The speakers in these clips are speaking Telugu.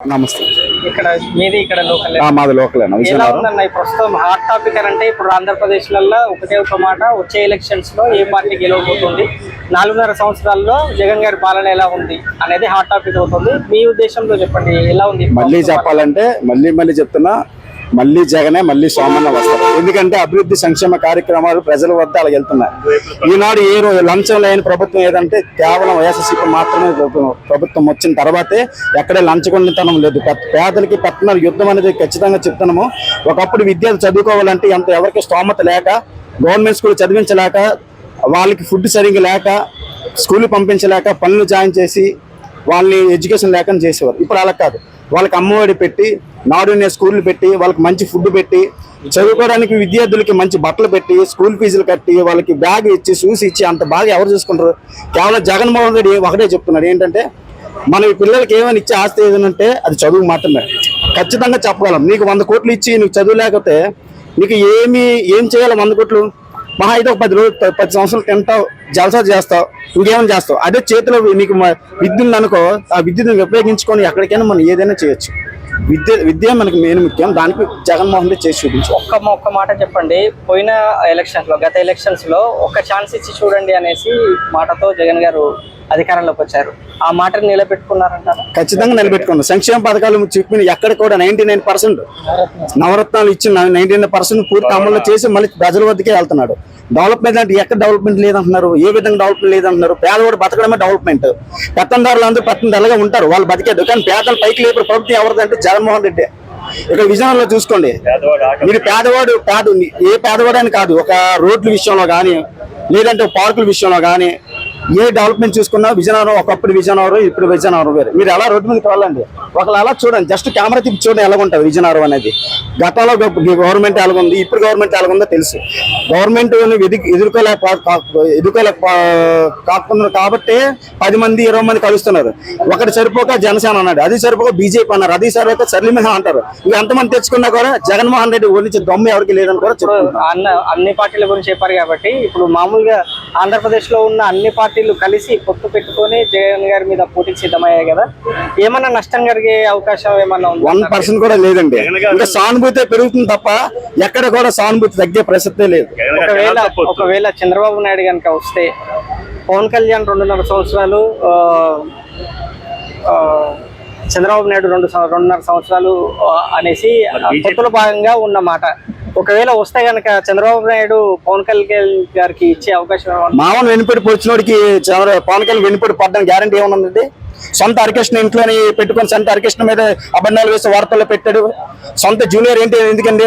నమస్తే. ఇక్కడ మీది ఇక్కడ లోకల్ మాది లోకల్ ఈ ప్రస్తుతం హాట్ టాపిక్ అని అంటే ఇప్పుడు ఆంధ్రప్రదేశ్లలో ఒకటే ఒక మాట వచ్చే ఎలక్షన్స్లో ఏ పార్టీ గెలవబోతుంది? నాలుగున్నర సంవత్సరాల్లో జగన్ గారి పాలన ఎలా ఉంది అనేది హాట్ టాపిక్ అవుతుంది. మీ ఉద్దేశంలో చెప్పండి ఎలా ఉంది? మళ్ళీ చెప్పాలంటే మళ్ళీ మళ్ళీ చెప్తున్నా మళ్ళీ జగనే మళ్ళీ సోమన్న వస్తారు. ఎందుకంటే అభివృద్ధి సంక్షేమ కార్యక్రమాలు ప్రజల వద్ద అలా వెళ్తున్నాయి. ఈనాడు ఏ రోజు లంచం లేని ప్రభుత్వం ఏదంటే కేవలం వైఎస్ఎస్సీకి మాత్రమే ప్రభుత్వం- వచ్చిన తర్వాతే ఎక్కడే లంచగొండితనం లేదు. పేదలకి పట్టణ యుద్ధం అనేది ఖచ్చితంగా చెప్తున్నాము. ఒకప్పుడు విద్యార్థులు చదువుకోవాలంటే ఎంత ఎవరికి స్తోమత లేక గవర్నమెంట్ స్కూల్ చదివించలేక వాళ్ళకి ఫుడ్ సరిగ్గా లేక స్కూల్ పంపించలేక పనులు జాయిన్ చేసి వాళ్ళని ఎడ్యుకేషన్ లేకుండా చేసేవారు. ఇప్పుడు అలా కాదు. వాళ్ళకి అమ్మఒడి పెట్టి నాడునే స్కూల్ స్కూళ్ళు పెట్టి వాళ్ళకి మంచి ఫుడ్ పెట్టి చదువుకోవడానికి విద్యార్థులకి మంచి బట్టలు పెట్టి స్కూల్ ఫీజులు కట్టి వాళ్ళకి బ్యాగ్ ఇచ్చి షూస్ ఇచ్చి అంత బాగా ఎవరు చూసుకుంటారు? కేవలం జగన్మోహన్ రెడ్డి ఒకటే చెప్తున్నాడు. ఏంటంటే మన ఈ పిల్లలకి ఏమైనా ఇచ్చే ఆస్తి ఏదంటే అది చదువు మాత్రమే. ఖచ్చితంగా చెప్పగలం. నీకు వంద కోట్లు ఇచ్చి నీకు చదువు లేకపోతే నీకు ఏమి ఏం చేయాలి వంద కోట్లు? మహా అయితే ఒక పది రోజులు పది సంవత్సరాలు తింటావు జలసా చేస్తావు ఇంకేమైనా చేస్తావు? అదే చేతిలో నీకు మ- విద్య అనుకో ఆ విద్యను ఉపయోగించుకొని ఎక్కడికైనా మనం ఏదైనా చేయొచ్చు. విద్య విద్య మనకి మెయిన్ ముఖ్యం. దానికి జగన్మోహన్ రెడ్డి చేసి చూపించు. ఒక్క ఒక్క మాట చెప్పండి. పోయిన ఎలక్షన్స్లో గత ఎలక్షన్స్లో ఒక ఛాన్స్ ఇచ్చి చూడండి అనేసి మాటతో జగన్ గారు అధికారంలోకి వచ్చారు. ఆ మాటను నిలబెట్టుకున్నారంటారా? ఖచ్చితంగా నిలబెట్టుకున్నారు. సంక్షేమ పథకాలు చెప్పిన ఎక్కడ కూడా నైన్టీ నైన్ పర్సెంట్ నవరత్నాలు ఇచ్చిన నైన్టీ నైన్ పర్సెంట్ పూర్తి అమలు చేసి మళ్ళీ ప్రజల వద్దకే వెళ్తున్నాడు. డెవలప్మెంట్ అంటే ఎక్కడ డెవలప్మెంట్ లేదంటున్నారు? ఏ విధంగా డెవలప్మెంట్ లేదంటున్నారు? పేదవాడు బతకడమే డెవలప్మెంట్. పెత్తందారులు అందరూ పెత్తందారులుగా ఉంటారు. వాళ్ళు బతికేది. కానీ పేదలు పైకి లేపే ప్రభుత్వం ఎవరిదంటే జగన్మోహన్ రెడ్డి. ఇక్కడ విజయనగరంలో చూసుకోండి. మీరు పేదవాడు పేద ఏ పేదవాడు అని కాదు. ఒక రోడ్ల విషయంలో కానీ లేదంటే పార్కుల విషయంలో కానీ ఏ డెవలప్మెంట్ చూసుకున్నా విజయనగరం ఒకప్పుడు విజయనగరం ఇప్పుడు విజయనగరం వేరు. మీరు ఎలా రోడ్డు మీదకి వెళ్ళండి? ఒకళ్ళు అలా చూడండి జస్ట్ కెమెరా తిప్పి చూడండి ఎలా ఉంటుంది విజయనగరం అనేది. గతంలో గవర్నమెంట్ ఎలాగుంది ఇప్పుడు గవర్నమెంట్ ఎలాగుందో తెలుసు. గవర్నమెంట్ ఎదుర్కోలేక ఎదుర్కోలేక కాకుండా కాబట్టి పది మంది ఇరవై మంది కలుస్తున్నారు. ఒకటి సరిపోక జనసేన అన్నాడు అది సరిపోక బీజేపీ అన్నారు అది సరిపోక సర్లిమిహ అంటారు. ఇవి ఎంతమంది తెచ్చుకున్నా కూడా జగన్మోహన్ రెడ్డి ఓడించే దమ్ము ఎవరికి లేదని కూడా అన్న అన్ని పార్టీల గురించి చెప్పారు కాబట్టి ఇప్పుడు మామూలుగా ఆంధ్రప్రదేశ్లో ఉన్న అన్ని పార్టీలు కలిసి పొత్తు పెట్టుకొని జగన్ గారి మీద పోటీకి సిద్ధమయ్యాయి కదా. ఏమన్నా నష్టం జరిగే అవకాశం ఏమన్నా వన్ ఉందా పర్సెంట్ కూడా లేదండి. ఇంకా సానుభూతి పెరుగుతుంది తప్ప ఎక్కడ కూడా సానుభూతి తగ్గే ప్రసక్తే లేదు. ఒకవేళ ఒకవేళ చంద్రబాబు నాయుడు కనుక వస్తే పవన్ కళ్యాణ్ రెండున్నర సంవత్సరాలు చంద్రబాబు నాయుడు రెండు రెండున్నర సంవత్సరాలు అనేసి పొత్తులో భాగంగా ఉన్న మాట. ఒకవేళ వస్తే గనక చంద్రబాబు నాయుడు పవన్ కళ్యాణ్ గారికి ఇచ్చే అవకాశం మామూలు వెనుపడి పొడిచినోడికి చంద్ర పవన్ కళ్యాణ్ వెనుపడి పడ్డానికి గ్యారంటీ ఏమన్నది సొంత ఆర్కెస్ట్రా ఇంట్లోని పెట్టుకొని సొంత ఆర్కెస్ట్రా మీద అబండాలు వేసి వార్తల్లో పెట్టాడు. సొంత జూనియర్ ఏంటి ఎందుకండి?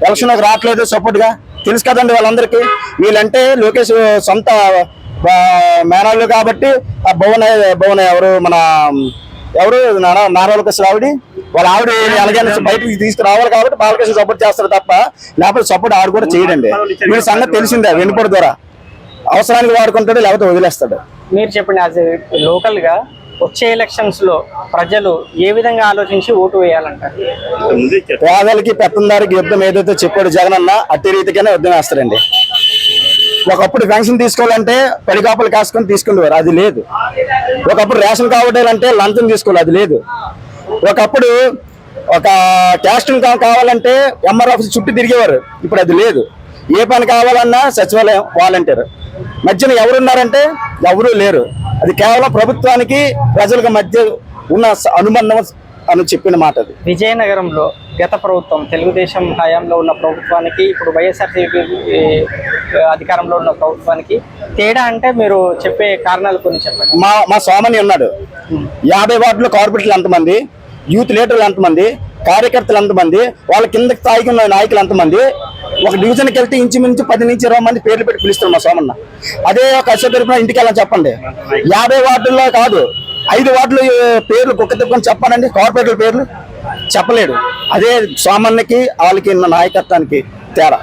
ఎలక్షన్ రావట్లేదు సపోర్ట్గా తెలుసు కదండి వాళ్ళందరికీ. వీళ్ళంటే లోకేష్ సొంత ఆ, కాబట్టి ఆ భువన భువన ఎవరు? మన ఎవరు? నారా లోకేష్ ఆవిడి వాళ్ళ ఆవిడ ఎలాగైనా బయటకి తీసుకురావాలి కాబట్టి బాలకృష్ణ సపోర్ట్ చేస్తారు తప్ప లేకపోతే సపోర్ట్ ఆవిడ కూడా చేయడండి. వీళ్ళ సంగతి తెలిసిందే వెనుపడి ద్వారా. అవసరానికి వాడుకుంటాడు లేకపోతే వదిలేస్తాడు. మీరు చెప్పండి యాజ్ లోకల్గా వచ్చే ఎలక్షన్స్లో ప్రజలు ఏ విధంగా ఆలోచించి ఓటు వేయాలంటారు? పేదలకి పెత్తందారికి యుద్ధం ఏదైతే చెప్పాడు జగన్ అన్న అట్టి రీతిగానే యుద్ధం వేస్తారండి. ఒకప్పుడు పెన్షన్ తీసుకోవాలంటే పడికాపులు కాసుకొని తీసుకునేవారు అది లేదు. ఒకప్పుడు రేషన్ కావడాలంటే లంచం తీసుకోవాలి అది లేదు. ఒకప్పుడు ఒక క్యాస్ట్ కావాలంటే ఎంఆర్ ఆఫీస్ చుట్టూ తిరిగేవారు ఇప్పుడు అది లేదు. ఏ పని కావాలన్నా సచివాలయం వాలంటీర్. మధ్యన ఎవరున్నారంటే ఎవరూ లేరు. అది కేవలం ప్రభుత్వానికి ప్రజలకు మధ్య ఉన్న అనుబంధం అని చెప్పిన మాట అది విజయనగరంలో గత ప్రభుత్వం తెలుగుదేశం హయాంలో ఉన్న ప్రభుత్వానికి ఇప్పుడు వైఎస్ఆర్సీపీ అధికారంలో ఉన్న ప్రభుత్వానికి తేడా అంటే మీరు చెప్పే కారణాలు కొన్ని చెప్పండి. మా మా సోమని ఉన్నాడు. యాభై వార్డులో కార్పొరేటర్లు ఎంతమంది యూత్ లీడర్లు ఎంతమంది కార్యకర్తలు ఎంతమంది వాళ్ళ కింద స్థాయికి ఉన్న నాయకులు ఎంతమంది ఒక డివిజన్కి వెళ్తే ఇంచుమించు పది నుంచి ఇరవై మంది పేర్లు పెట్టి పిలుస్తారు మా సోమన్న అదే ఒక అశోక్ తరపున ఇంటికి వెళ్ళని చెప్పండి. యాభై వార్డుల్లో కాదు ఐదు వార్డులు పేర్లు కుక్క తిప్పుకొని చెప్పానండి కార్పొరేటర్ల పేర్లు. చెప్పలేడు. అదే సామాన్యకి వాళ్ళకి నాయకత్వానికి తేడా.